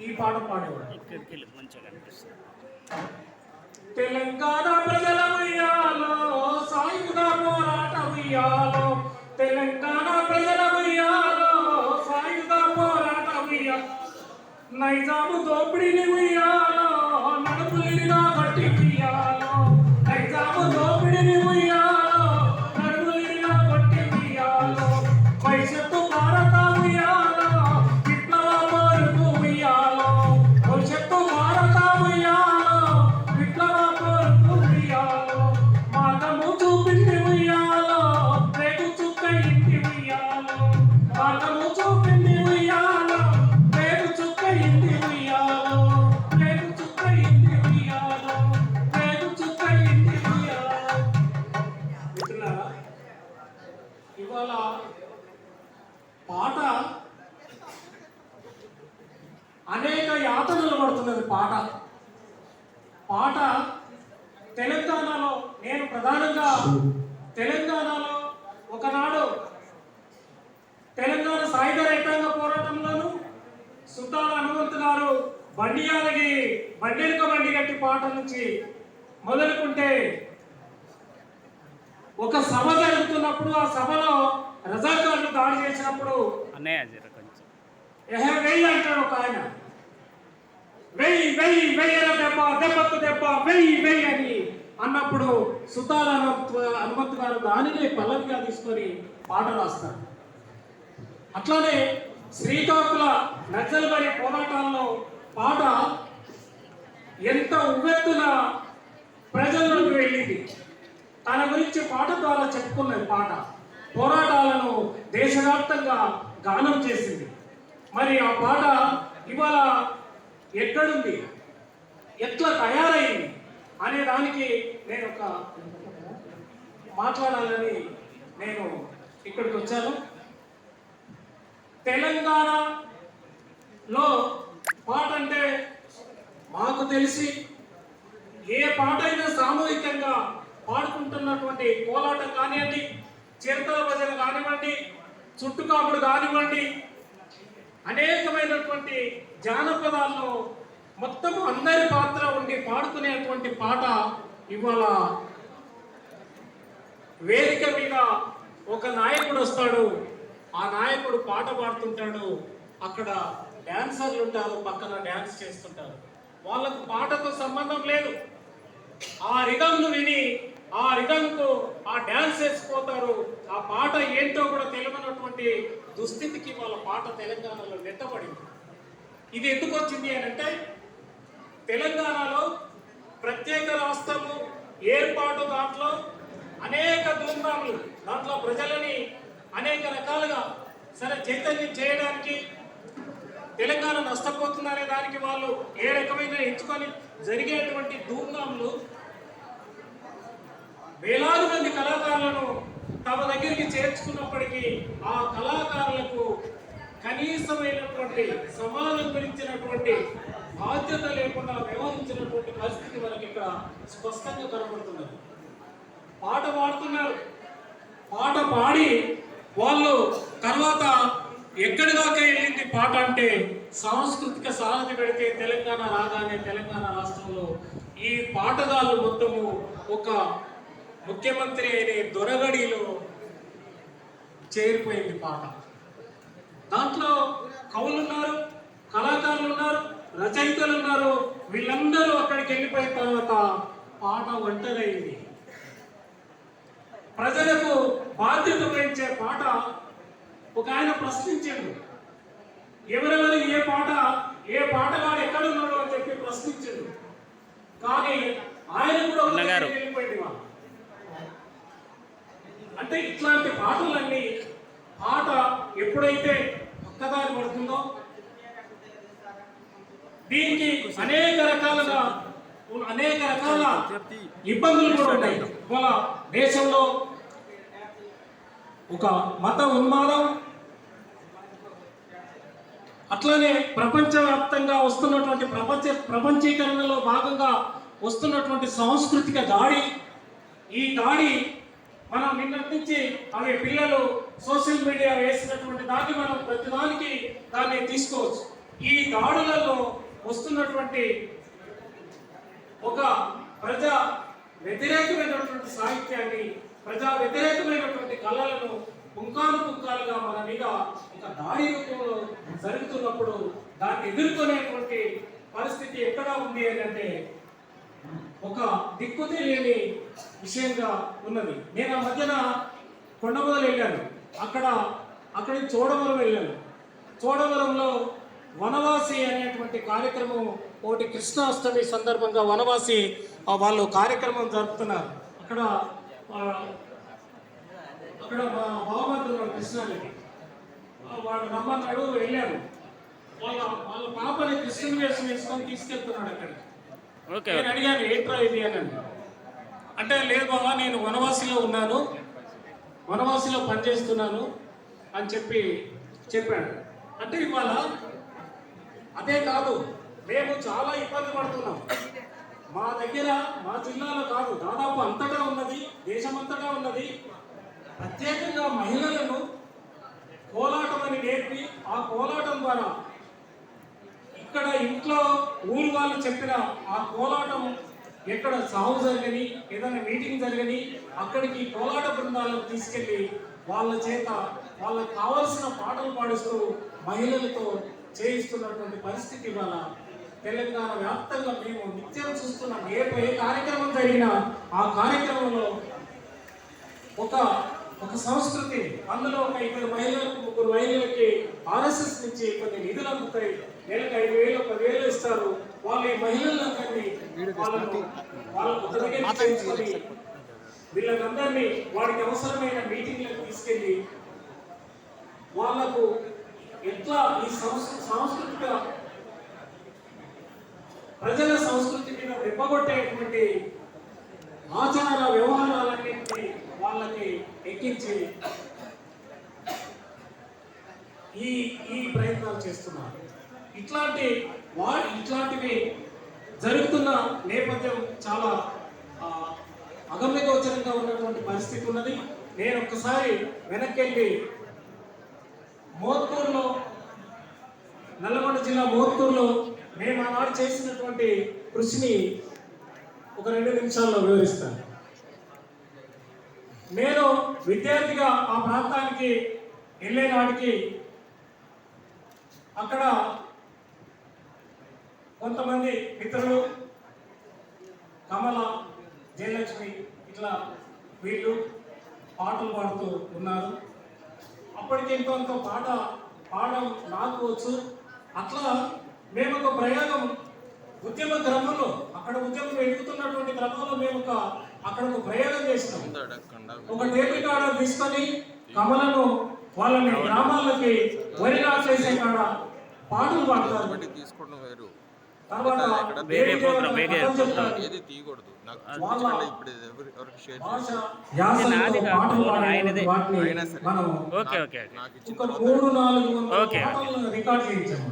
ఈ పాట పాడేవాడు. తెలంగాణ ప్రజల ఉయ్యాలో సాయుధ పోరాట ఉయ్యాలో తెలంగాణ ప్రజల ఉయ్యాలో సాయుధ పోరాట ఉయ్యాలో. నైజాము దోపిడిని ఉయ్యాలో గారు బండియాలకి బండెలుక బండి గట్టి పాట నుంచి మొదలుకుంటే ఒక సభ జరుగుతున్నప్పుడు ఆ సభలో రజాకారులు దాడి చేసినప్పుడు ఎహే వెయ్యి అంటాడు ఒక ఆయన. వెయ్యి వెయ్యి వెయ్యల దెబ్బ దెబ్బకు దెబ్బ వెయ్యి వెయ్యి అని అన్నప్పుడు సుతాల హనుమంత్ గారు దానిని పల్లవిగా తీసుకొని పాట రాస్తారు. అట్లానే శ్రీకాకుళ నక్సల్బరి పోరాటాల్లో పాట ఎంత ఉవ్వెత్తున ప్రజల్లోకి వెళ్ళింది. తన గురించి పాట ద్వారా చెప్పుకున్నది పాట పోరాటాలను దేశవ్యాప్తంగా గానం చేసింది. మరి ఆ పాట ఇవాళ ఎక్కడుంది? ఎట్లా తయారైంది? అనే దానికి నేను ఒక మాట్లాడాలని నేను ఇక్కడికి వచ్చాను. తెలంగాణలో పాట అంటే మాకు తెలిసి ఏ పాట అయినా సామూహికంగా పాడుకుంటున్నటువంటి కోలాటం కానివ్వండి చిరతల భజన కానివ్వండి చుట్టుకాపుడు కానివ్వండి అనేకమైనటువంటి జానపదాల్లో మొత్తం అందరి పాత్ర ఉండి పాడుకునేటువంటి పాట ఇవాళ వేదిక మీద ఒక నాయకుడు వస్తాడు. ఆ నాయకుడు పాట పాడుతుంటాడు. అక్కడ డాన్సర్లు ఉంటారు పక్కన డాన్స్ చేస్తుంటారు. వాళ్ళకు పాటతో సంబంధం లేదు. ఆ రిధంను విని ఆ రిధంకు ఆ డాన్స్ వేసిపోతారు ఆ పాట ఏంటో కూడా తెలియనటువంటి దుస్థితికి వాళ్ళ పాట తెలంగాణలో నెట్టబడింది. ఇది ఎందుకు వచ్చింది అని అంటే తెలంగాణలో ప్రత్యేక రాష్ట్రము ఏర్పాటు దాంట్లో అనేక ధూమ్ధాములు దాంట్లో ప్రజలని అనేక రకాలుగా సరే చైతన్యం చేయడానికి తెలంగాణ నష్టపోతుందనే దానికి వాళ్ళు ఏ రకమైన ఎంచుకొని జరిగేటువంటి ధూమ్ధాములు వేలాది మంది కళాకారులను తమ దగ్గరికి చేర్చుకున్నప్పటికీ ఆ కళాకారులకు కనీసమైనటువంటి సమానం గురించినటువంటి బాధ్యత లేకుండా వ్యవహరించినటువంటి పరిస్థితి మనకి ఇక్కడ స్పష్టంగా కనబడుతున్నది. పాట పాడుతున్నారు. పాట పాడి వాళ్ళు తర్వాత ఎక్కడి దాకా వెళ్ళింది పాట అంటే సాంస్కృతిక సాధన పెడితే తెలంగాణ రాగానే తెలంగాణ రాష్ట్రంలో ఈ పాటగాళ్ళు మొత్తము ఒక ముఖ్యమంత్రి అయిన దొరగడిలో చేరిపోయింది పాట. దాంట్లో కవులు ఉన్నారు కళాకారులు ఉన్నారు రచయితలు ఉన్నారు వీళ్ళందరూ అక్కడికి వెళ్ళిపోయిన తర్వాత పాట ఒంటరైంది ప్రజలకు బాధ్యత వహించే పాట ఒక ఆయన ప్రశ్నించాడు. ఎవరెవరు ఏ పాట ఏ పాటగాడు ఎక్కడ ఉన్నాడు అని చెప్పి ప్రశ్నించాడు. కానీ ఆయన కూడా వెళ్ళిపోయింది వాళ్ళు అంటే ఇట్లాంటి పాటలన్నీ పాట ఎప్పుడైతే పక్కదారి పడుతుందో దీనికి అనేక రకాలుగా అనేక రకాల ఇబ్బందులు కూడా ఉన్నాయి. ఇవాళ దేశంలో ఒక మత ఉన్మాదం. అట్లానే ప్రపంచవ్యాప్తంగా వస్తున్నటువంటి ప్రపంచ ప్రపంచీకరణలో భాగంగా వస్తున్నటువంటి సాంస్కృతిక దాడి. ఈ దాడి మనం నిన్నటి నుంచి అవి పిల్లలు సోషల్ మీడియా వేసినటువంటి దాన్ని మనం ప్రతిదానికి దాన్ని తీసుకోవచ్చు. ఈ దాడులలో వస్తున్నటువంటి ఒక ప్రజా వ్యతిరేకమైనటువంటి సాహిత్యాన్ని ప్రజా వ్యతిరేకమైనటువంటి కళలను పుంకాలు పుంకాలుగా మన మీద ఒక దాడి రూపంలో జరుగుతున్నప్పుడు దాన్ని ఎదుర్కొనేటువంటి పరిస్థితి ఎక్కడ ఉంది అని అంటే ఒక దిక్కు తెలియని విషయంగా ఉన్నది. నేను ఆ మధ్యన కొండమొదలు వెళ్ళాను. అక్కడ అక్కడి చోడవరం వెళ్ళాను. చోడవరంలో వనవాసి అనేటువంటి కార్యక్రమం ఒకటి కృష్ణాష్టమి సందర్భంగా వనవాసి వాళ్ళు కార్యక్రమం జరుపుతున్నారు. అక్కడ అక్కడ మా కృష్ణారెడ్డి ఆ, వాడు రమ్మన్నాడు వెళ్ళాను వాళ్ళ వాళ్ళ పాపని కృష్ణుని వేషం వేసుకొని తీసుకెళ్తున్నాడు అక్కడికి ఓకే నేను అడిగాను ఏంట్రా ఇది అని అంటే లేదు బాబా నేను వనవాసిలో ఉన్నాను. వనవాసిలో పనిచేస్తున్నాను అని చెప్పి చెప్పాడు. అంటే ఇవాళ అదే కాదు మేము చాలా ఇబ్బంది పడుతున్నాం. మా దగ్గర మా జిల్లాలో కాదు దాదాపు అంతటా ఉన్నది దేశమంతటా ఉన్నది. ప్రత్యేకంగా మహిళలను కోలాటం అని నేర్పి ఆ కోలాటం ద్వారా ఇక్కడ ఇంట్లో ఊరు వాళ్ళు చెప్పిన ఆ కోలాటం ఎక్కడ సాగు జరగని ఏదైనా మీటింగ్ జరగని అక్కడికి కోలాట బృందాలను తీసుకెళ్ళి వాళ్ళ చేత వాళ్ళకు కావలసిన పాటలు పాడిస్తూ మహిళలతో చేయిస్తున్నటువంటి పరిస్థితి ఇవాళ తెలంగాణ వ్యాప్తంగా మేము నిత్యం చూస్తున్నాం ఏ ఏ కార్యక్రమం జరిగినా ఆ కార్యక్రమంలో ఒక ఒక సంస్కృతి అందులో ఒక ఇద్దరు మహిళలకు ముగ్గురు మహిళలకి ఆర్ఎస్ఎస్ నుంచి కొన్ని నిధులు అందుతాయి నెలకు ఐదు వేలు పదివేలు ఇస్తారు. వాళ్ళు ఈ మహిళలందరినీ వాళ్ళను వాళ్ళ ఒక దగ్గర చేర్చుకొని వీళ్ళకందరినీ వాడికి అవసరమైన మీటింగ్లకు తీసుకెళ్ళి వాళ్ళకు ఎట్లా ఈ సంస్కృ సాంస్కృతిక ప్రజల సంస్కృతి మీద రెప్పగొట్టేటువంటి ఆచార వ్యవహారాలన్నింటినీ వాళ్ళకి ఎక్కించి ఈ ఈ ప్రయత్నాలు చేస్తున్నారు. ఇట్లాంటి వా ఇట్లాంటివి జరుగుతున్న నేపథ్యం చాలా అగమ్యగోచరంగా ఉన్నటువంటి పరిస్థితి ఉన్నది. నేను ఒక్కసారి వెనక్కి వెళ్ళి మోత్కూరులో నల్లగొండ జిల్లా మోత్కూరులో మేము ఆనాడు చేసినటువంటి కృషిని ఒక రెండు నిమిషాల్లో వివరిస్తాను. నేను విద్యార్థిగా ఆ ప్రాంతానికి వెళ్ళే నాటికి అక్కడ కొంతమంది మిత్రులు కమల జయలక్ష్మి ఇట్లా వీళ్ళు పాటలు పాడుతూ ఉన్నారు. అప్పటికి ఎంతో పాట పాడడం నాకు వచ్చు. అట్లా మేము ఒక ప్రయోగం ఉద్యమ క్రమంలో అక్కడ ఉద్యమం ఎదుగుతున్నటువంటి క్రమంలో మేము ఒక అక్కడ ఒక ప్రయోగం చేసినాం. ఒక టేప్ రికార్డర్ తీసుకొని కమలను వాళ్ళని గ్రామాలకి వరి చేసే కాడ పాటలు పాడతారు. తర్వాత వేరే వేరే. ఏది తీయకూడదు. నాకు ఇప్పుడు ఎవరికి షేర్ నాది కాదు, ఆయనదే. Okay okay okay. మూడు నాలుగు రికార్డ్ చేయించాము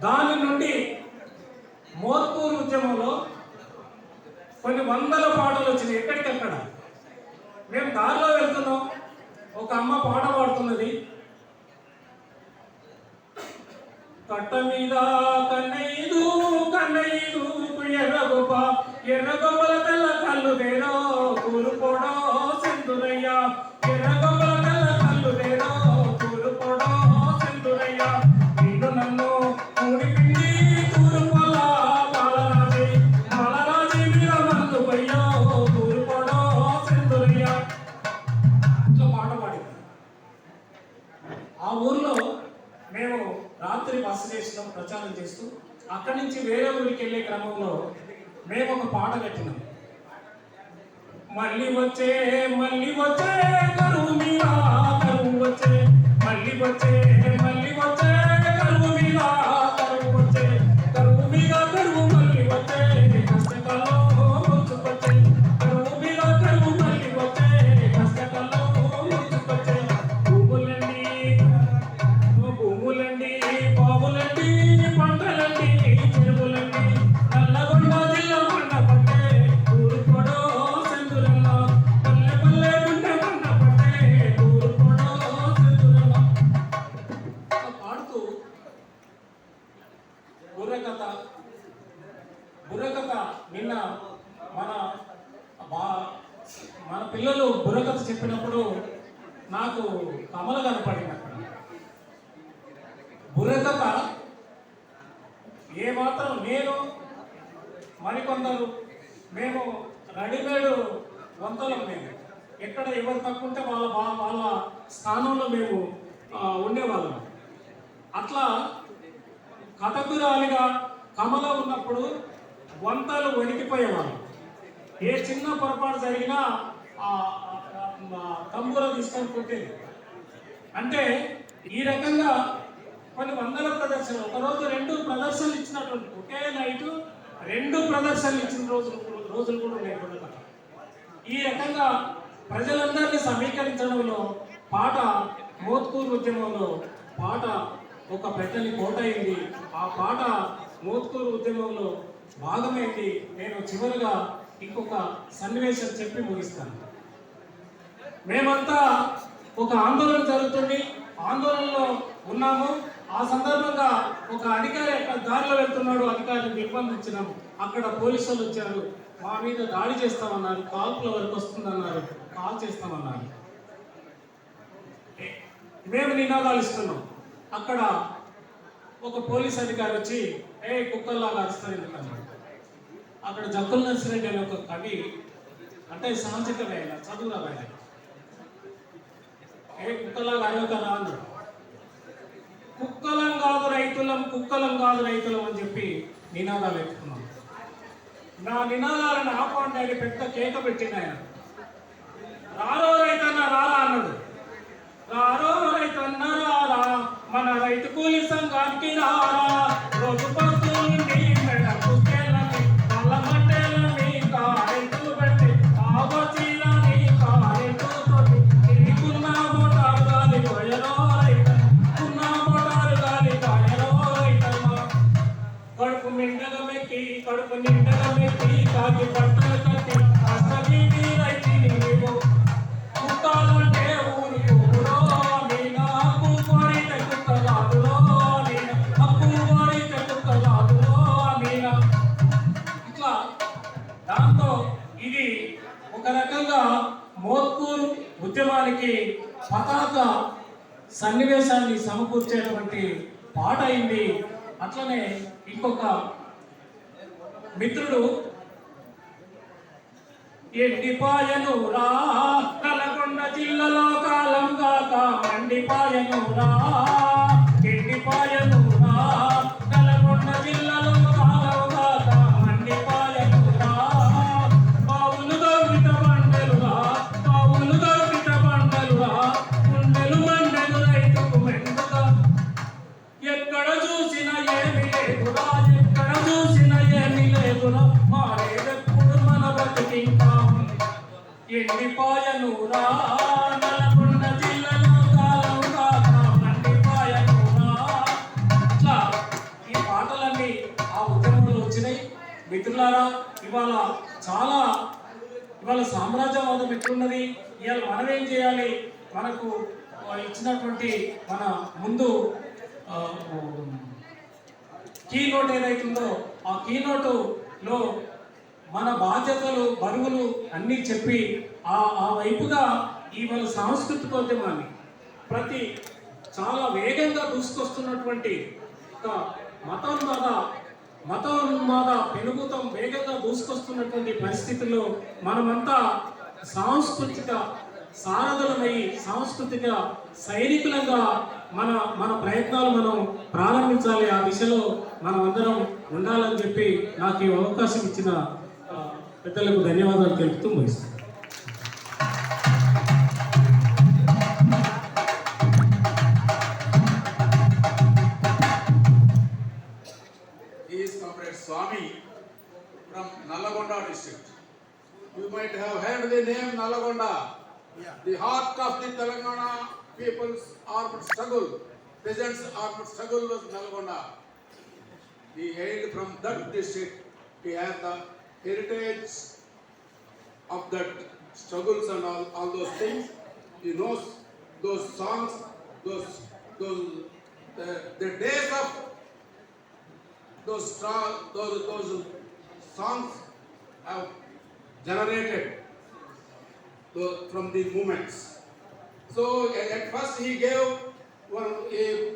దాని నుండి మోత్కూరు ఉద్యమంలో కొన్ని వందల పాటలు వచ్చినాయి. ఎక్కడికక్కడ? మేము దారిలో వెళ్తున్నాం. ఒక అమ్మ పాట పాడుతున్నది. కట్ట మీద కన్నయ్యదు కన్నయ్యదు ఎర్రగొప్ప ఎర్రగొప్పల తెల్ల కళ్ళు తేరో కూరుపోడో నుంచి వేరే ఊరికి వెళ్ళే క్రమంలో మేము ఒక పాట కట్టినాం. మళ్ళీ వచ్చే మళ్ళీ వచ్చే కరువు మీద కరువు వచ్చే మళ్ళీ వచ్చే. మన బా మన పిల్లలు బుర్రకథ చెప్పినప్పుడు నాకు కమల కనపడింది అక్కడ. బుర్రకథ ఏ మాత్రం నేను మరికొందరు మేము రెడీమేడ్ వంతలం మేము. ఎక్కడ ఎవరు తక్కువ ఉంటే వాళ్ళ వాళ్ళ స్థానంలో మేము ఉండేవాళ్ళం. అట్లా కథకురాలిగా కమల ఉన్నప్పుడు వంతలు వణికిపోయేవాళ్ళు. ఏ చిన్న పొరపాటు జరిగినా ఆ తీసుకొని కొట్టేది. అంటే ఈ రకంగా కొన్ని వందల ప్రదర్శనలు ఒకరోజు రెండు ప్రదర్శనలు ఇచ్చినటువంటి ఒకే నైట్ రెండు ప్రదర్శనలు ఇచ్చిన రోజులు రోజులు కూడా ఉన్నాయి ఈ రకంగా ప్రజలందరినీ సమీకరించడంలో పాట మోత్కూరు ఉద్యమంలో పాట ఒక పెద్దని కోట అయింది ఆ పాట మోత్కూరు ఉద్యమంలో భాగమైంది నేను చివరిగా ఇంకొక సన్నివేశం చెప్పి ముగిస్తాను. మేమంతా ఒక ఆందోళన జరుగుతుంది. ఆందోళనలో ఉన్నాము. ఆ సందర్భంగా ఒక అధికారి అక్కడ దారిలో వెళ్తున్నాడు అధికారిని నిర్బంధించినాము. అక్కడ పోలీసులు వచ్చారు. మా మీద దాడి చేస్తామన్నారు. కాల్పుల వరకు వస్తుందన్నారు. కాల్ చేస్తామన్నారు. మేము నినాదాలు ఇస్తున్నాం. అక్కడ ఒక పోలీస్ అధికారి వచ్చి ఏ కుక్కల్లాగా అరుస్తారు ఎందుకన్నాడు అక్కడ జక్కుల నర్సిరెడ్డి అనే ఒక కవి అంటే సాంచిక ఆయన చదువురా వేయాలి ఏ కుక్కలాగా అరవకరా అన్నాడు. కుక్కలం కాదు రైతులం కుక్కలం కాదు రైతులం అని చెప్పి నినాదాలు ఎత్తుకున్నాం నా నినాదాలను ఆపండి అని పెద్ద కేక పెట్టింది ఆయన. రారో రైతన్న రారా అన్నాడు. రారో రైతన్న రారా మన రైతు కూలి సంఘానికి రారా రోజు ఒక రకంగా మోత్కూరు ఉద్యమానికి పతాక సన్నివేశాన్ని సమకూర్చేటువంటి పాట అయింది. అట్లనే ఇంకొక మిత్రుడు ఎండిపాయను రా నల్గొండ జిల్లాలో కాలం కాక మండిపాయను రా. ఎండిపాయను ఎండిపాయను రా నల్గొండ జిల్లాలో కాలం కాక మండిపాయను రా ఇట్లా ఈ పాటలన్నీ ఆ ఉద్యమంలో వచ్చినాయి మిత్రులారా ఇవాళ చాలా ఇవాళ సామ్రాజ్యవాదం ఎట్లున్నది? ఇవాళ మనం ఏం చేయాలి? మనకు ఆ, ఇచ్చినటువంటి మన ముందు కీ నోట్ ఏదైతుందో ఆ కీ నోటులో మన బాధ్యతలు బరువులు అన్నీ చెప్పి ఆ ఆ వైపుగా ఇవాళ సాంస్కృతికోద్యమాన్ని ప్రతి చాలా వేగంగా దూసుకొస్తున్నటువంటి ఒక మతోన్మాద మతోన్మాద పెనుగుతం వేగంగా దూసుకొస్తున్నటువంటి పరిస్థితుల్లో మనమంతా సాంస్కృతిక సారథులమై సాంస్కృతిక సైనికులంగా మన మన ప్రయత్నాలు మనం ప్రారంభించాలి. ఆ దిశలో మనమందరం ఉండాలని చెప్పి నాకు ఈ అవకాశం ఇచ్చిన పెద్దలకు ధన్యవాదాలు తెలుపుతూ ముగిస్తాను You might have heard the name Nalagonda, yeah. the heart of the Telangana people's armed struggle, peasants' armed struggle was Nalagonda. He hailed from that district. He has the heritage of that struggles and all, all those things. He knows those songs, those, those, the, the days of those those those songs have generated the- from the movements. So at, first he gave one a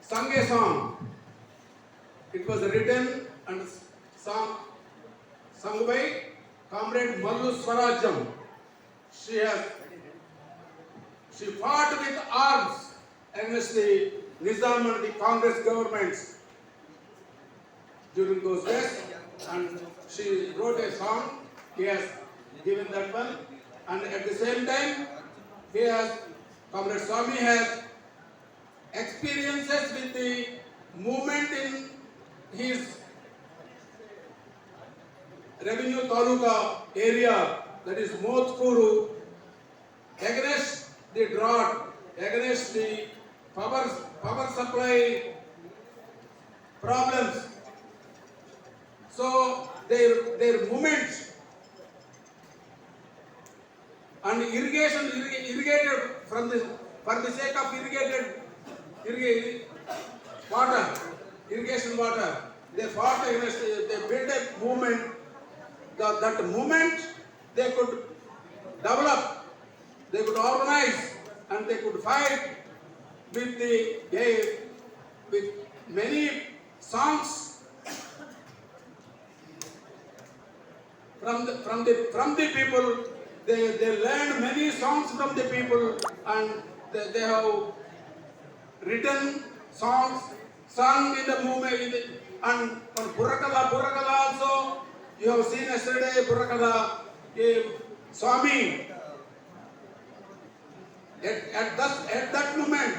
sung a song. It was written and sung sung by comrade Mallu Swarajam. She has she fought with arms against the Nizam and the Congress governments during those days and she wrote a song. He has given that one and at the same time he has Comrade Swami has experiences with the movement in his revenue taluka area that is Motkuru against the drought, against the power, power supply problems. So their, their movement and irrigation, irrigated from the, for the sake of irrigated, irrigate, water, irrigation water, they fought against, they built a movement, that, that movement they could develop, they could organize, and they could fight with the, eh, with many songs from the, from the, from the people, they, they learned many songs from the people and they, they have written songs sung in the movement and for Burakala, Burakala also, you have seen yesterday Burakala, eh, Swami, at, at, that, at that moment,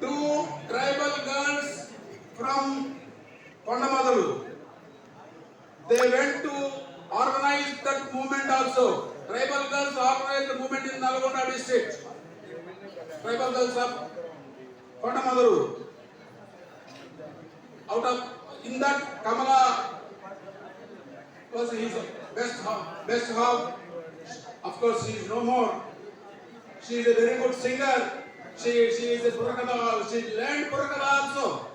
two tribal girls from Kondamadalu, they went to organize that movement also. Tribal girls organized the movement in Nalgonda district. Tribal girls of Kondamadalu. Out of, in that Kamala was his best half, best half. Of course, she is no more. She is a very good singer. She, she is a Purakada, she learned Purakada also.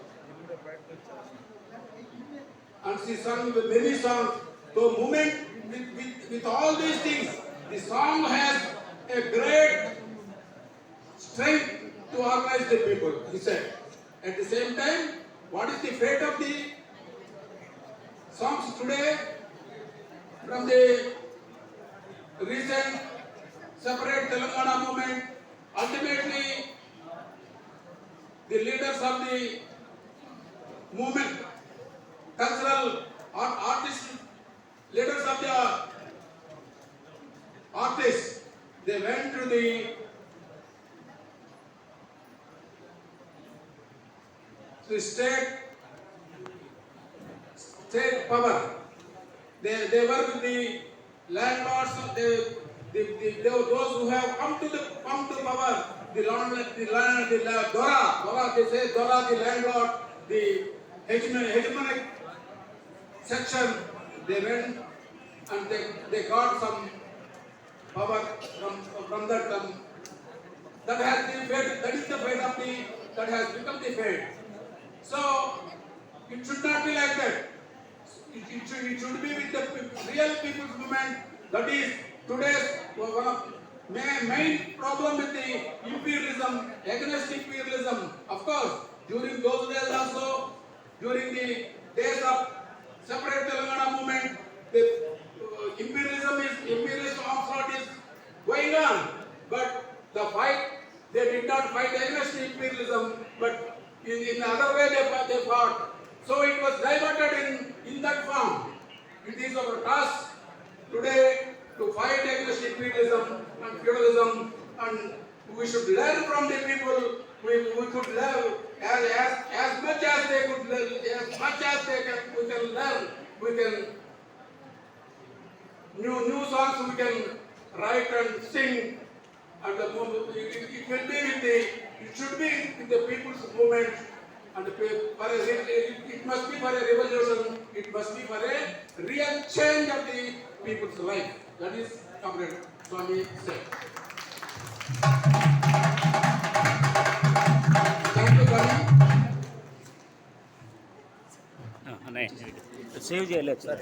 And she sung with many songs. So movement with, with, with all these things, the song has a great strength to organize the people, he said. At the same time, what is the fate of the songs today from the recent separate Telangana movement? Ultimately, the leaders of the movement, cultural art, artists, leaders of the artists, they went to the to state state power. They, they work with the landlords, they, the, the, those who have come to the come to power, the land, the land, the la- Dora, Dora, they say Dora, the landlord, the hegemonic, hegemonic section, they went and they, they got some power from, from that um, that has been fate, that is the fate of the, that has become the fate. So, it should not be like that. It, it should, it should be with the real people's movement. That is today's one of main problem with the imperialism, against imperialism. Of course, during those days also, during the days of separate Telangana movement, the uh, imperialism is, imperialist onslaught is going on. But the fight, they did not fight against imperialism, but in, in other way they, fought- they fought. So it was diverted in, in that form. It is our task today to fight against imperialism and feudalism and we should learn from the people. We, we could learn as, as, as much as they could learn, as much as they can, we can learn, we can new new songs we can write and sing and the mov- it, it, it will be with the it should be with the people's movement and the, for a, it, it must be for a revolution it must be for a real change of the people's life that is comrade Swami said thank you Swami అన్నయ్య save చేయలేదు sir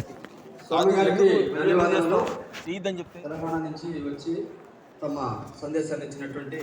స్వామి గారికి ధన్యవాదాలు సీదని చెప్తే తెలంగాణ నుంచి వచ్చి తమ సందేశాన్ని ఇచ్చినటువంటి